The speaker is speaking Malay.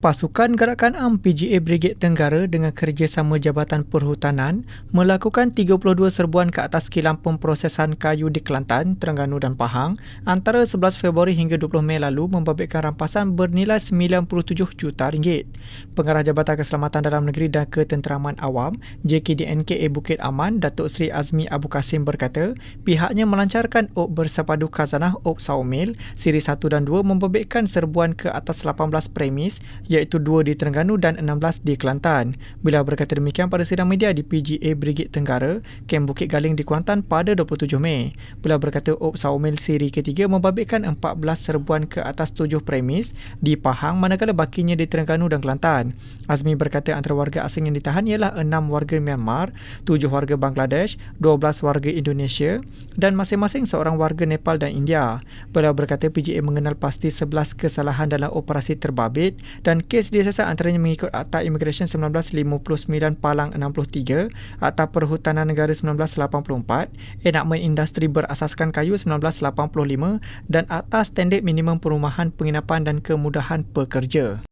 Pasukan Gerakan Am PGA Brigade Tenggara dengan kerjasama Jabatan Perhutanan melakukan 32 serbuan ke atas kilang pemprosesan kayu di Kelantan, Terengganu dan Pahang antara 11 Februari hingga 20 Mei lalu membabitkan rampasan bernilai 97 juta ringgit. Pengarah Jabatan Keselamatan Dalam Negeri dan Ketenteraman Awam JKDNKA Bukit Aman, Datuk Seri Azmi Abu Kasim berkata, pihaknya melancarkan op bersepadu khazanah op Saumil siri 1 dan 2 membabitkan serbuan ke atas 18 premis iaitu dua di Terengganu dan 16 di Kelantan. Bila berkata demikian pada sidang media di PGA Brigade Tenggara, Kem Bukit Galing di Kuantan pada 27 Mei. Bila berkata Op Saumil siri ketiga membabitkan 14 serbuan ke atas 7 premis di Pahang manakala bakinya di Terengganu dan Kelantan. Azmi berkata antara warga asing yang ditahan ialah 6 warga Myanmar, 7 warga Bangladesh, 12 warga Indonesia dan masing-masing seorang warga Nepal dan India. Beliau berkata PGA mengenal pasti 11 kesalahan dalam operasi terbabit dan kes disiasat antaranya mengikut Akta Immigration 1959 Palang 63, Akta Perhutanan Negara 1984, Enakmen Industri Berasaskan Kayu 1985 dan Akta Standard Minimum Perumahan Penginapan dan Kemudahan Pekerja.